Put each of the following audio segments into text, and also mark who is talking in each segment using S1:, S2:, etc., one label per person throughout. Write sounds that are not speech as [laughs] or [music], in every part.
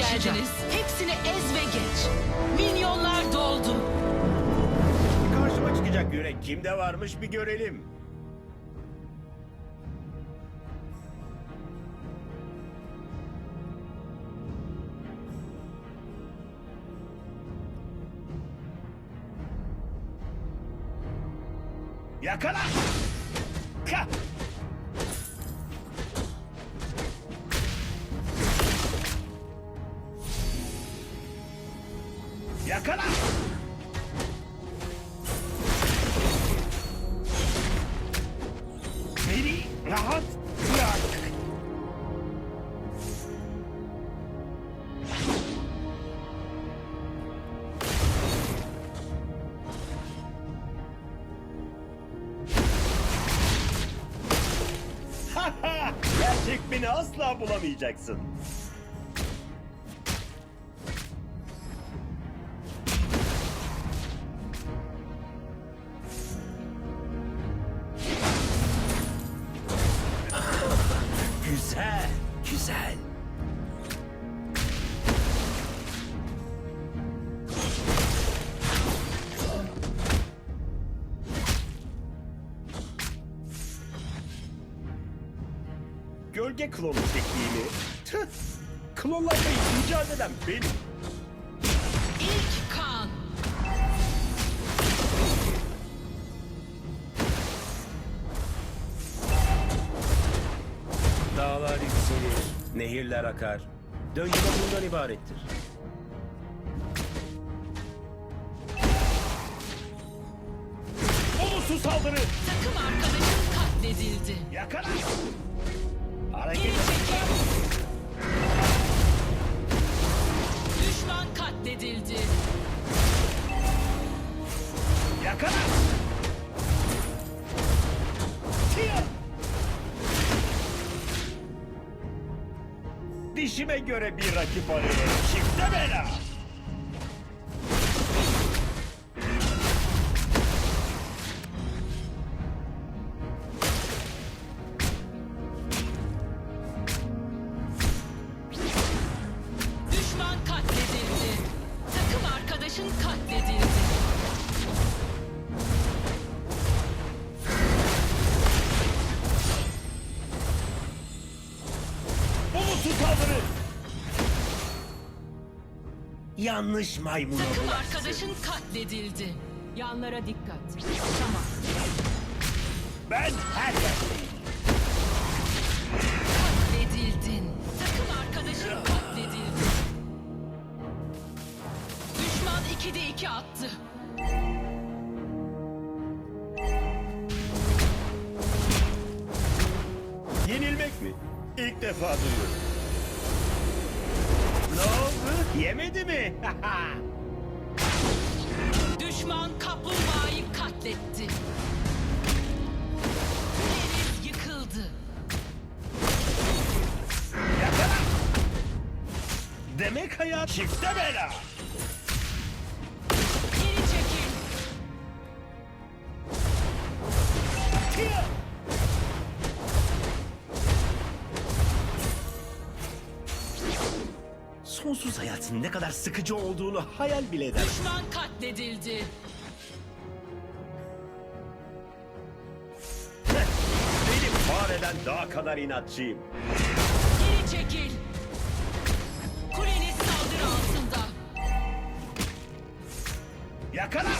S1: Geldiniz. Hepsini ez ve geç. Minyonlar doldu.
S2: Karşıma çıkacak yürek kimde varmış bir görelim. Yakala! Ka! [laughs] Gerçek beni asla bulamayacaksın. Gölge klonu tekniğini. Tüh! Klonlarla icat eden benim.
S1: İlk kan.
S2: Dağlar yükselir, nehirler akar. Döngü bundan ibarettir. Olumsuz saldırı!
S1: Takım arkadaşın katledildi.
S2: Yakala! Hareket.
S1: Düşman katledildi.
S2: Yakala! Dişime göre bir rakip arıyorum. Çifte bela! Yanlış maymuna
S1: Takım
S2: bulaştı.
S1: arkadaşın katledildi. Yanlara dikkat. Tamam.
S2: Ben her yerdeyim.
S1: Katledildin. Takım arkadaşın katledildi. Düşman 2'de 2 attı.
S2: Yenilmek mi? İlk defa duyuyorum. Oldu? Yemedi mi? [laughs]
S1: Düşman kaplumbağayı katletti. Kuleniz yıkıldı.
S2: Yakala! Demek hayat çifte bela. Sonsuz hayatın ne kadar sıkıcı olduğunu hayal bile eder.
S1: Düşman katledildi.
S2: Benim fareden daha kadar inatçıyım.
S1: Geri çekil. Kuleniz saldırı altında.
S2: Yakala!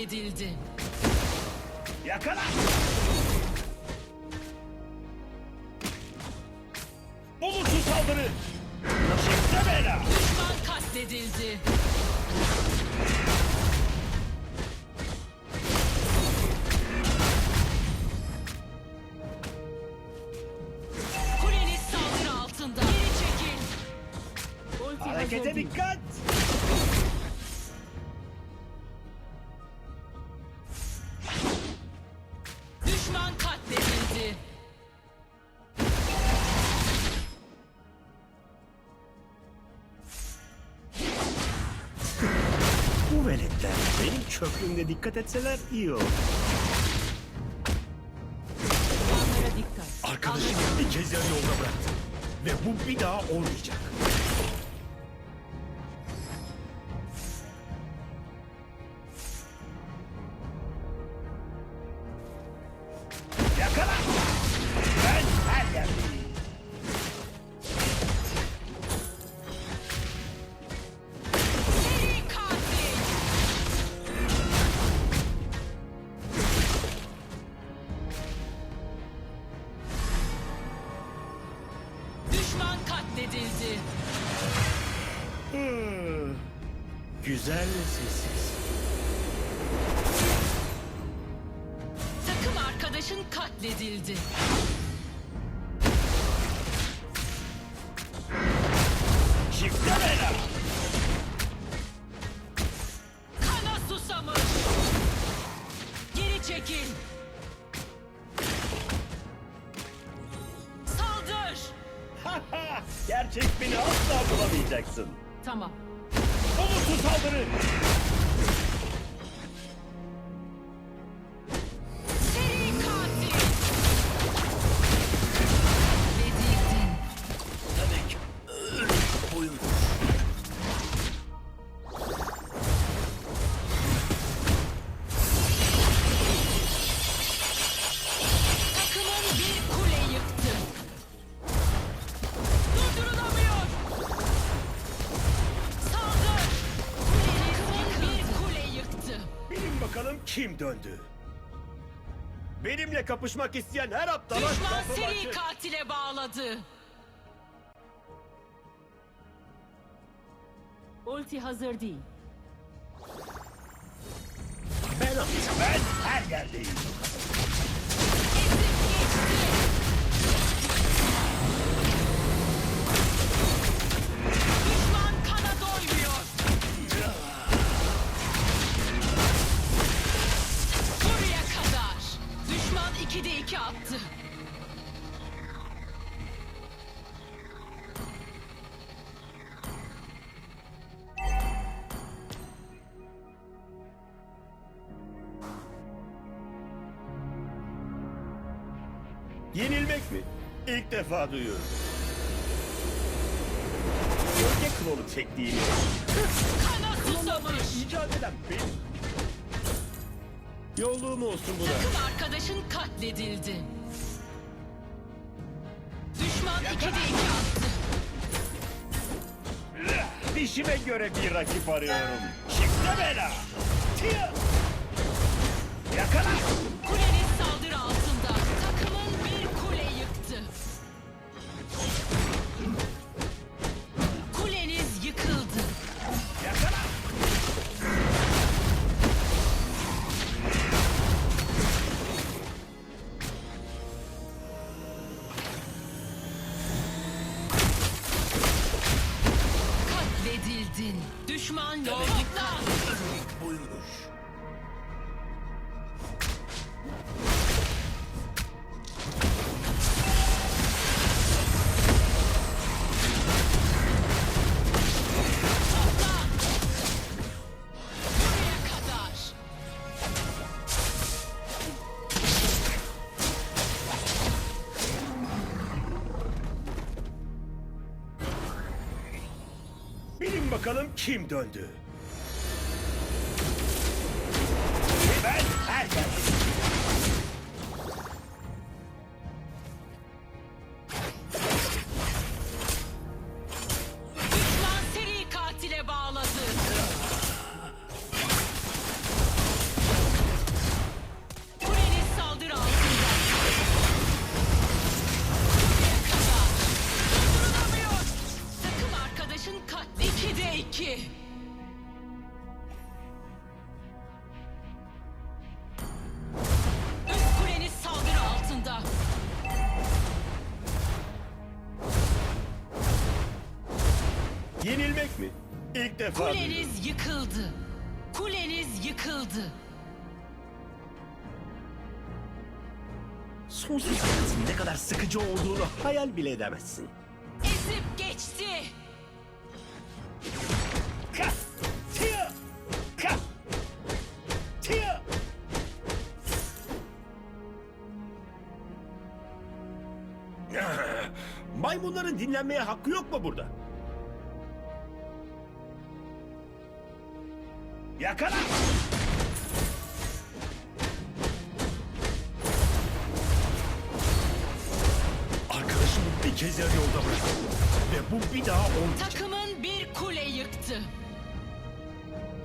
S1: Katledildi.
S2: Yakala! Bulutsuz saldırı! Çifte bela!
S1: Düşman katledildi.
S2: Çöplüğümde dikkat etseler iyi olur. Arkadaşım bir kez yarı yolda bıraktı. Ve bu bir daha olmayacak.
S1: Katledildi.
S2: Hmm. Güzel ve sessiz.
S1: Takım arkadaşın katledildi.
S3: Asla bulamayacaksın.
S1: Tamam.
S3: Olumsuz saldırı.
S2: Bakalım kim döndü. Benimle kapışmak isteyen her aptala
S1: Düşman seri
S2: açık.
S1: katile bağladı. Ulti hazır değil.
S2: Ben.
S3: Ben her yerdeyim.
S1: Ezip geçti. 2'de 2 attı.
S2: Yenilmek mi? İlk defa duyuyorum. Gölge klonu tekniğini
S1: Kana susamış.
S2: icat eden benim. Yolluğum olsun bu da.
S1: Takım arkadaşın katledildi. Düşman 2'de 2 attı.
S3: Dişime göre bir rakip arıyorum. Çifte bela. Yakala!
S2: Kim döndü. Yenilmek mi? İlk defa duydum.
S1: Kuleniz yıkıldı. Kuleniz yıkıldı.
S2: Sonsuz hayatın ne kadar sıkıcı olduğunu hayal bile edemezsin.
S1: Ezip geçti.
S3: Kas! Tia! Kas! Tia! [laughs]
S2: Maymunların dinlenmeye hakkı yok mu burada?
S3: Yakala!
S2: Arkadaşımı bir kez yarı yolda bıraktım. Ve bu bir daha olmayacak.
S1: Takımın bir kule yıktı.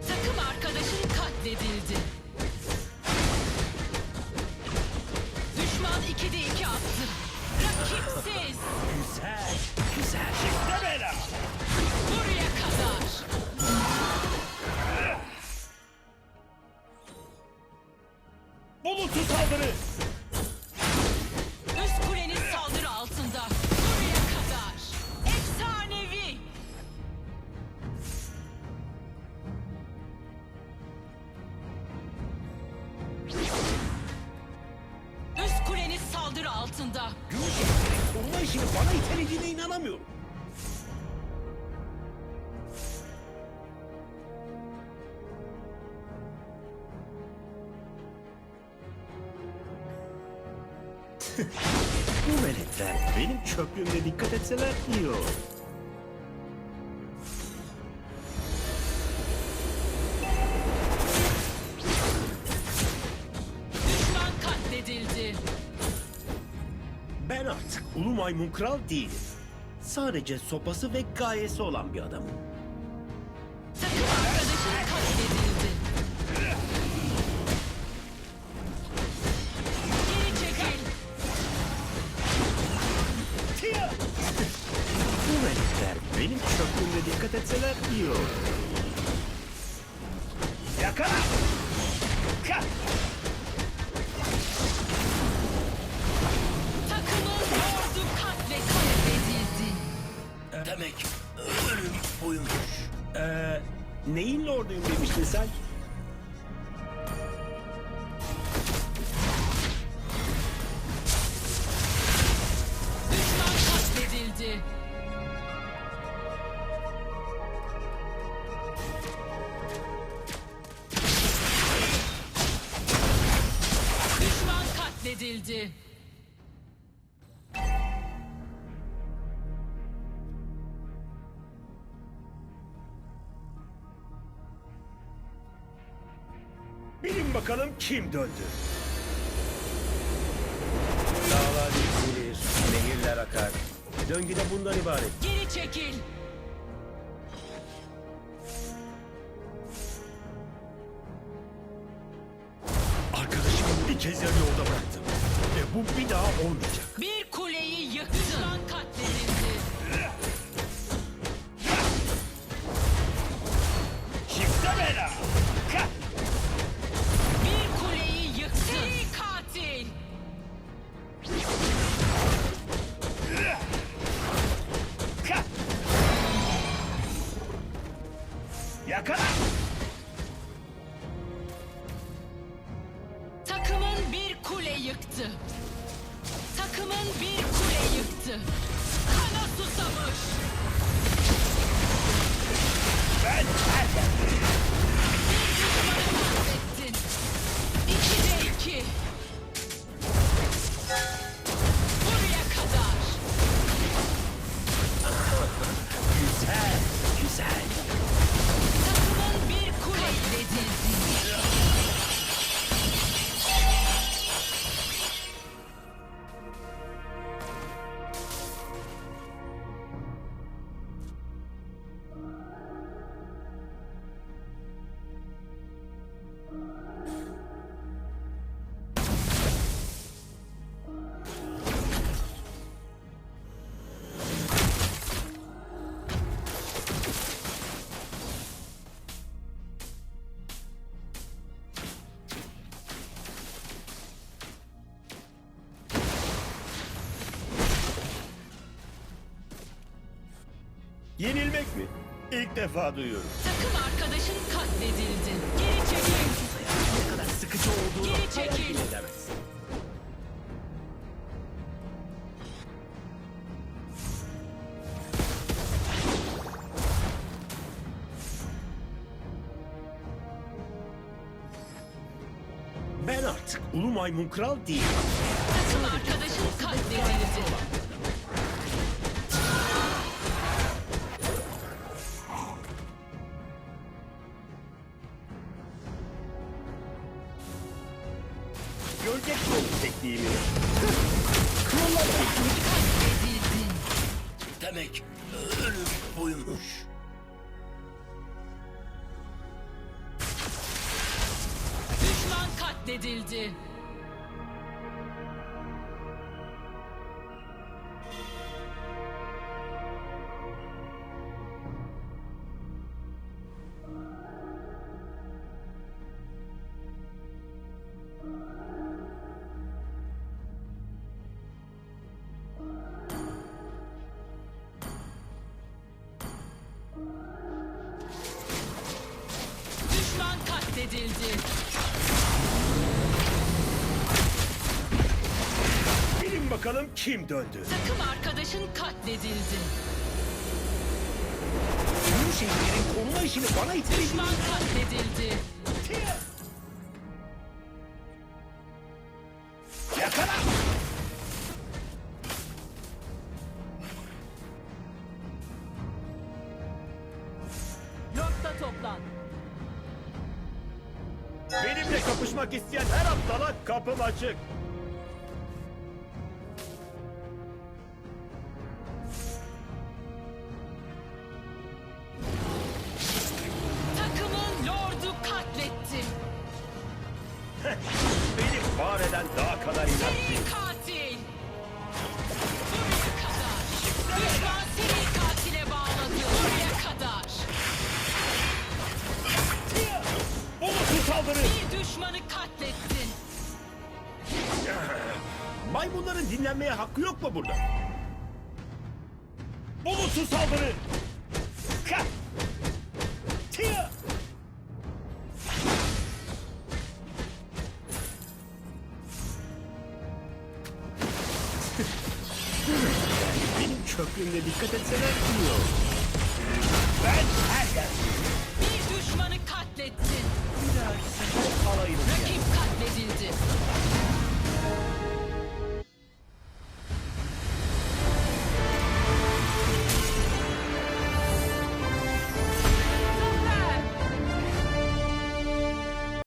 S1: Takım arkadaşın katledildi.
S2: Benim çöplüğümde dikkat etseler iyi olur.
S1: Düşman katledildi.
S2: Ben artık ulu maymun kral değilim. Sadece sopası ve gayesi olan bir adamım. Neyin lorduyum demiştin sen?
S1: Düşman katledildi. Düşman katledildi.
S2: Bilin bakalım kim döndü? Dağlar yükselir, nehirler akar. Döngü de bundan ibaret.
S1: Geri çekil.
S2: Arkadaşımı bir kez yarı yolda bıraktım. Ve bu bir daha olmayacak.
S1: Bir
S2: Yenilmek mi? İlk defa duyuyorum.
S1: Takım arkadaşın katledildi. Geri çekil.
S2: Ne kadar sıkıcı olduğunu
S1: Geri çekil.
S2: Ben artık ulu maymun kral değilim.
S1: Takım arkadaşın katledildi. Katledildi.
S2: Bakalım kim döndü?
S1: Takım arkadaşın katledildi.
S2: Bu şehirlerin koruma işini bana itelim.
S1: Düşman katledildi.
S3: Yakala.
S1: Lord'da toplan.
S2: Benimle kapışmak isteyen her aptala kapım açık. Köprümde dikkat etseler iyi olur.
S3: Ben her yer.
S1: Bir düşmanı katlettin. Görsün. Alayını Rakip katledildi.